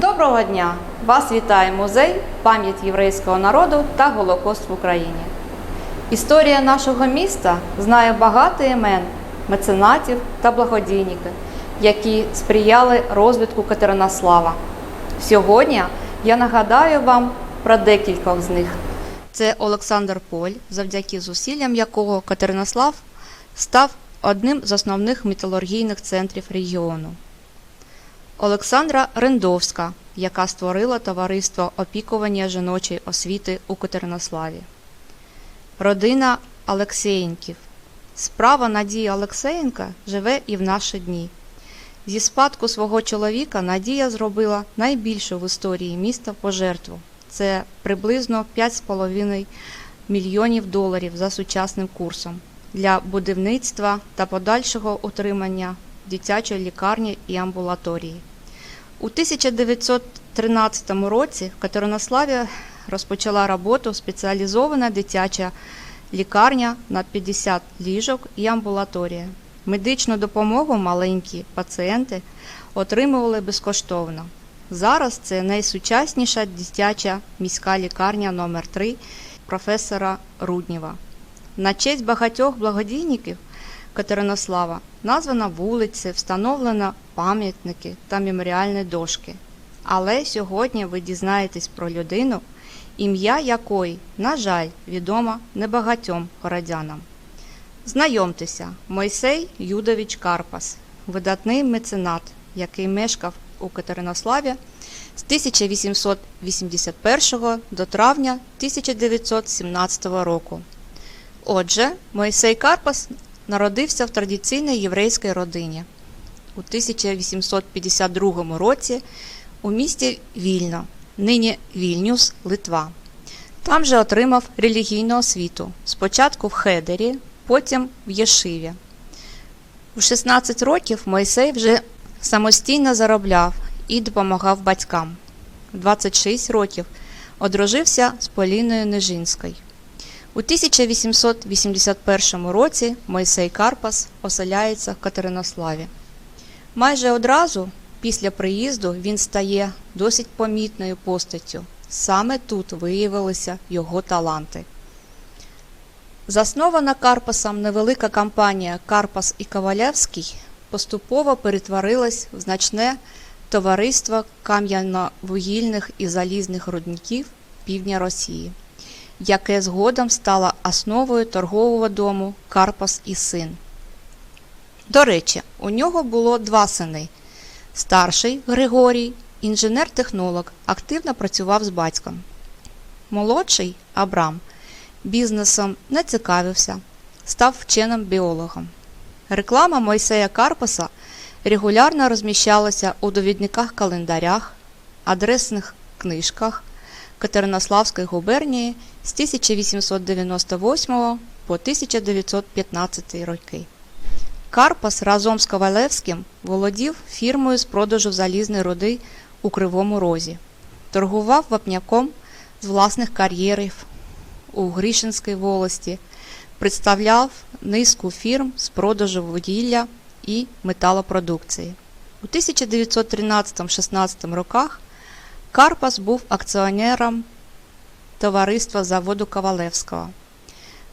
Доброго дня! Вас вітає музей Пам'ять єврейського народу та Голокост в Україні. Історія нашого міста знає багато імен, меценатів та благодійників, які сприяли розвитку Катеринослава. Сьогодні я нагадаю вам про декількох з них. Це Олександр Поль, завдяки зусиллям якого Катеринослав став одним з основних металургійних центрів регіону. Олександра Рендовська, яка створила товариство опікування жіночої освіти у Катеринославі. Родина Алексеєнків. Справа Надії Олексеєнка живе і в наші дні. Зі спадку свого чоловіка Надія зробила найбільшу в історії міста пожертву. Це приблизно 5,5 мільйонів доларів за сучасним курсом для будівництва та подальшого утримання дитячої лікарні і амбулаторії. У 1913 році Катеринославі розпочала роботу спеціалізована дитяча лікарня на 50 ліжок і амбулаторія. Медичну допомогу маленькі пацієнти отримували безкоштовно. Зараз це найсучасніша дитяча міська лікарня номер 3 професора Руднєва. На честь багатьох благодійників Катеринослава названа вулиці, встановлено пам'ятники та меморіальні дошки. Але сьогодні ви дізнаєтесь про людину, ім'я якої, на жаль, відомо небагатьом городянам. Знайомтеся, Мойсей Юдович Карпас, видатний меценат, який мешкав у Катеринославі з 1881 до травня 1917 року. Отже, Мойсей Карпас народився в традиційній єврейській родині у 1852 році у місті Вільно, нині Вільнюс, Литва. Там же отримав релігійну освіту. Спочатку в Хедері, потім в Єшиві. У 16 років Мойсей вже самостійно заробляв і допомагав батькам. В 26 років одружився з Поліною Нежинською. У 1881 році Мойсей Карпас оселяється в Катеринославі. Майже одразу після приїзду він стає досить помітною постаттю. Саме тут виявилися його таланти. Заснована Карпасом невелика компанія Карпас і Ковалевський поступово перетворилась в значне товариство кам'яно-вугільних і залізних рудників півдня Росії, яке згодом стало основою торгового дому Карпас і син. До речі, у нього було два сини. Старший Григорій, інженер-технолог, активно працював з батьком. Молодший Абрам бізнесом не цікавився, став вченим біологом. Реклама Мойсея Карпаса регулярно розміщалася у довідниках календарях, адресних книжках Катеринославської губернії з 1898 по 1915 роки. Карпас разом з Ковалевським володів фірмою з продажу залізної руди у Кривому Розі, торгував вапняком з власних кар'єрів у Грішинській волості, представляв низку фірм з продажу вугілля і металопродукції. У 1913-16 роках Карпас був акціонером товариства заводу Ковалевського.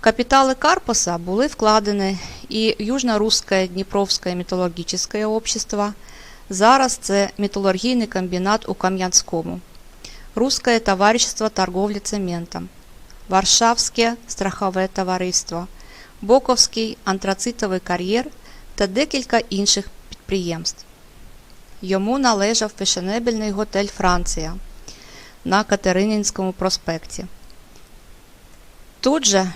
Капиталы Карпаса були вкладені і Южно-Русське Дніпровське металургічне общество, зараз це металургійний комбінат у Кам'янському, Русське товариство торговлі цементом, Варшавське страхове товариство, Боковський антрацитовий кар'єр та декілька інших підприємств. Йому належав фешенебельний готель Франція на Катерининському проспекті. Тут же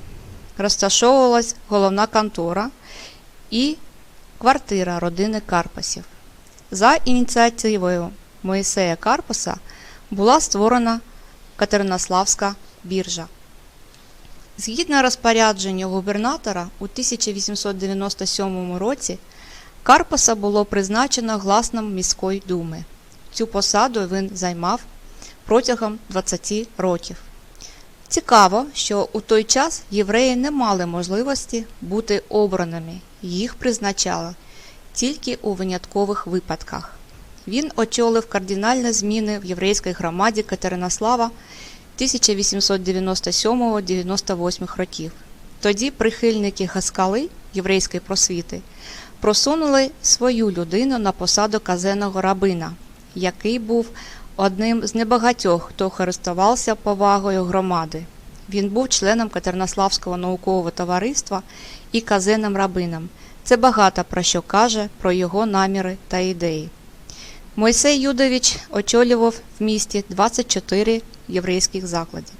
розташовувалась головна контора і квартира родини Карпасів. За ініціативою Моїсея Карпаса була створена Катеринославська біржа. Згідно розпорядженню губернатора у 1897 році Карпаса було призначено гласном міської думи. Цю посаду він займав протягом 20 років. Цікаво, що у той час євреї не мали можливості бути обраними, їх призначали тільки у виняткових випадках. Він очолив кардинальні зміни в єврейській громаді Катеринослава 1897-98 років. Тоді прихильники Гаскали єврейської просвіти просунули свою людину на посаду казенного рабина, який був одним з небагатьох, хто користувався повагою громади. Він був членом Катеринославського наукового товариства і казенним рабином. Це багато про що каже про його наміри та ідеї. Мойсей Юдович очолював в місті 24 єврейських закладів.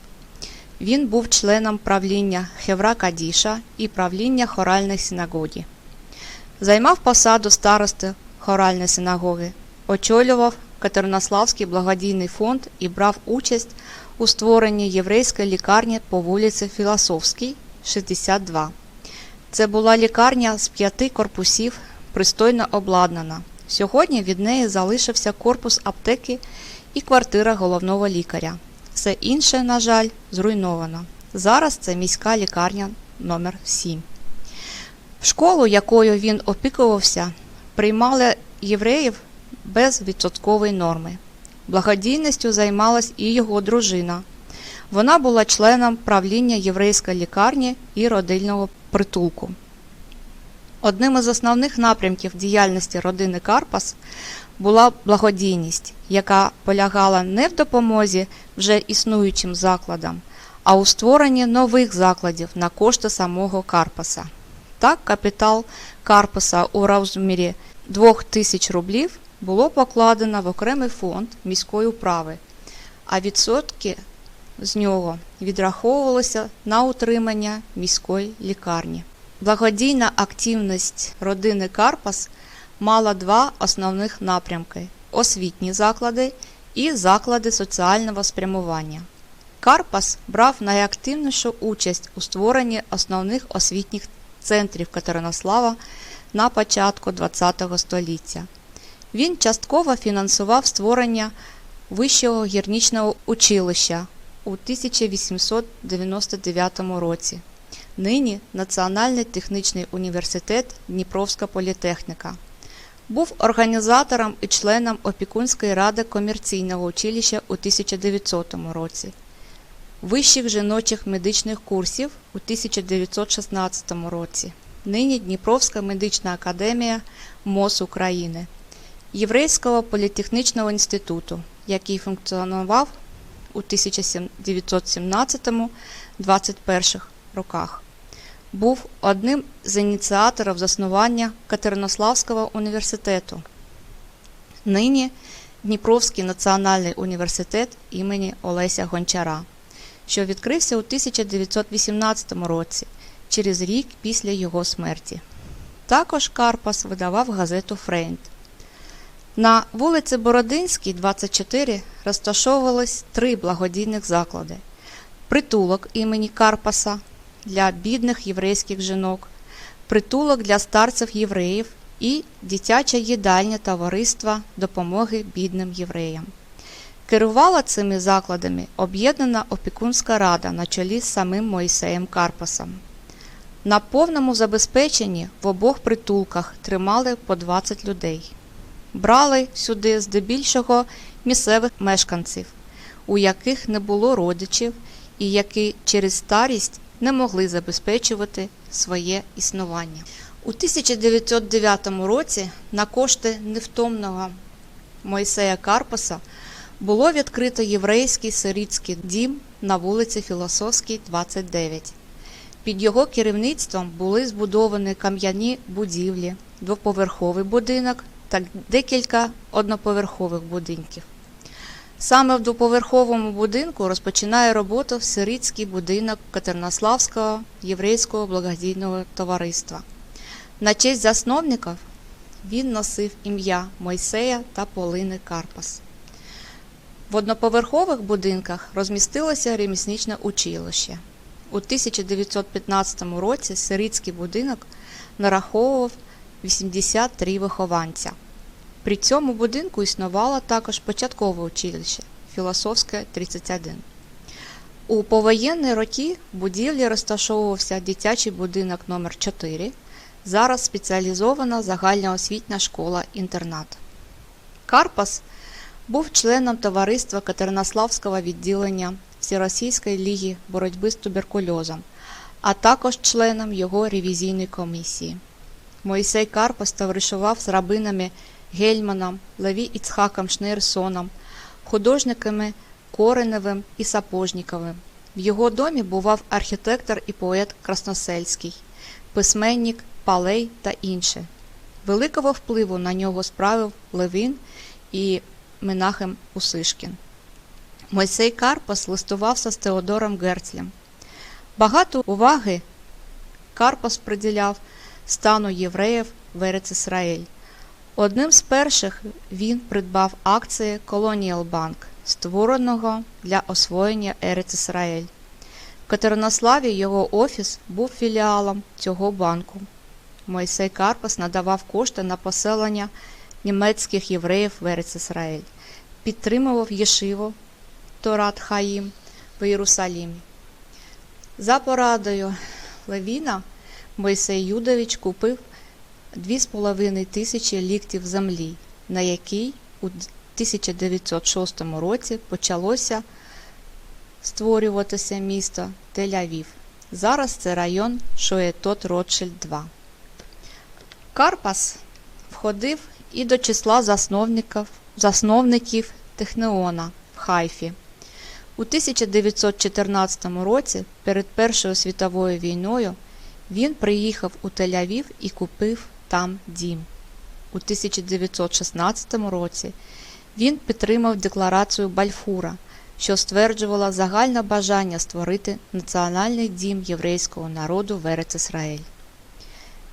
Він був членом правління Хевра Кадіша і правління хоральної синагоги. Займав посаду старости хоральної синагоги, очолював Катеринославський благодійний фонд і брав участь у створенні єврейської лікарні по вулиці Філософській, 62. Це була лікарня з п'яти корпусів, пристойно обладнана. Сьогодні від неї залишився корпус аптеки і квартира головного лікаря. Все інше, на жаль, зруйновано. Зараз це міська лікарня номер 7 В школу, якою він опікувався, приймали євреїв без відсоткової норми. Благодійністю займалась і його дружина. Вона була членом правління єврейської лікарні і родильного притулку. Одним із основних напрямків діяльності родини Карпас була благодійність, яка полягала не в допомозі вже існуючим закладам, а у створенні нових закладів на кошти самого Карпаса. Так, капітал Карпаса у розмірі 2000 рублів було покладено в окремий фонд міської управи, а відсотки з нього відраховувалися на утримання міської лікарні. Благодійна активність родини Карпас мала два основних напрямки: освітні заклади і заклади соціального спрямування. Карпас брав найактивнішу участь у створенні основних освітніх центрів Катеринослава на початку ХХ століття. Він частково фінансував створення Вищого гірничного училища у 1899 році. Нині Національний технічний університет Дніпровська політехніка. Був організатором і членом опікунської ради комерційного училища у 1900 році, вищих жіночих медичних курсів у 1916 році. Нині Дніпровська медична академія МОЗ України, Єврейського політехнічного інституту, який функціонував у 1917-21 роках. Був одним з ініціаторів заснування Катеринославського університету. Нині Дніпровський національний університет імені Олеся Гончара, що відкрився у 1918 році, через рік після його смерті. Також Карпас видавав газету Фрейнд. На вулиці Бородинській, 24, розташовувались три благодійних заклади: притулок імені Карпаса для бідних єврейських жінок, притулок для старців євреїв і дитяча їдальня товариства допомоги бідним євреям. Керувала цими закладами об'єднана опікунська рада на чолі з самим Моїсеєм Карпасом. На повному забезпеченні в обох притулках тримали по 20 людей. Брали сюди здебільшого місцевих мешканців, у яких не було родичів і які через старість не могли забезпечувати своє існування. У 1909 році на кошти невтомного Мойсея Карпаса було відкрито єврейський сирітський дім на вулиці Філософській, 29. Під його керівництвом були збудовані кам'яні будівлі, двоповерховий будинок та декілька одноповерхових будинків. Саме в двоповерховому будинку розпочинає роботу сирітський будинок Катернославського єврейського благодійного товариства. На честь засновників він носив ім'я Мойсея та Полини Карпас. В одноповерхових будинках розмістилося ремісничне училище. У 1915 році сирітський будинок нараховував 83 вихованця. При цьому будинку існувало також початкове училище Філософське 31. У повоєнні роки в будівлі розташовувався дитячий будинок номер 4 зараз спеціалізована загальноосвітня школа-інтернат. Карпас був членом товариства Катеринославського відділення Всеросійської ліги боротьби з туберкульозом, а також членом його ревізійної комісії. Мойсей Карпас товаришував з рабинами Гельманом, Леві Іцхаком Шнейрсоном, художниками Кореневим і Сапожніковим. В його домі бував архітектор і поет Красносельський, письменник Палей та інші. Великого впливу на нього справив Левін і Менахем Усишкін. Мойсей Карпас листувався з Теодором Герцлем. Багато уваги Карпас приділяв стану євреїв в Ерец Ісраїль. Одним з перших він придбав акції Bank, створеного для освоєння Ерец Ісраїль. В Катеринославі його офіс був філіалом цього банку. Мойсей Карпас надавав кошти на поселення німецьких євреїв в Ерец Ісраїль, підтримував Єшиву Торат Хаїм в Єрусалімі. За порадою Левіна Мойсей Юдович купив 2,5 тисячі ліктів землі, на якій у 1906 році почалося створюватися місто Тель-Авів. Зараз це район Шоєтот Ротшильд 2. Карпас входив і до числа засновників, засновників Технеона в Хайфі. У 1914 році, перед Першою світовою війною, він приїхав у Тель-Авів і купив там дім. У 1916 році він підтримав декларацію Бальфура, що стверджувала загальне бажання створити національний дім єврейського народу в Ерец Ісраїль.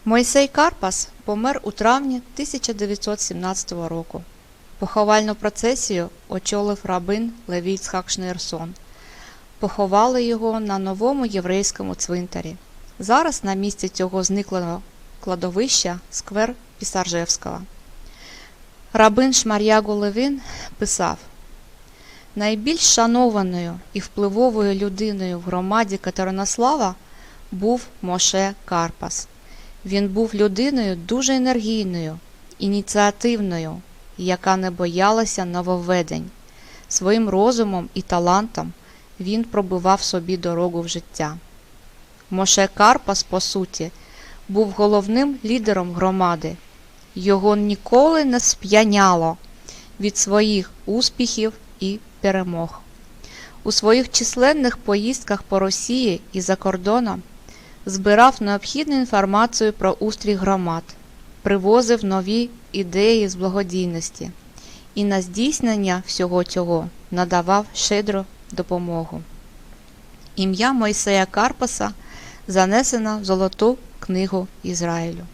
Мойсей Карпас помер у травні 1917 року. Поховальну процесію очолив рабин Левій Цхак. Поховали його на новому єврейському цвинтарі. Зараз на місці цього зниклого кладовища сквер Пісаржевського. Рабин Шмар'ягу Левин писав Найбільш шанованою і впливовою людиною в громаді Катеринослава був Моше Карпас. Він був людиною дуже енергійною, ініціативною, яка не боялася нововведень. Своїм розумом і талантом він пробивав собі дорогу в життя. Моше Карпас, по суті, був головним лідером громади. Його ніколи не сп'яняло від своїх успіхів і перемог. У своїх численних поїздках по Росії і за кордоном збирав необхідну інформацію про устрій громад, привозив нові ідеї з благодійності і на здійснення всього цього надавав щедру допомогу. Ім'я Мойсея Карпаса занесено в Золоту книгу Ізраїлю.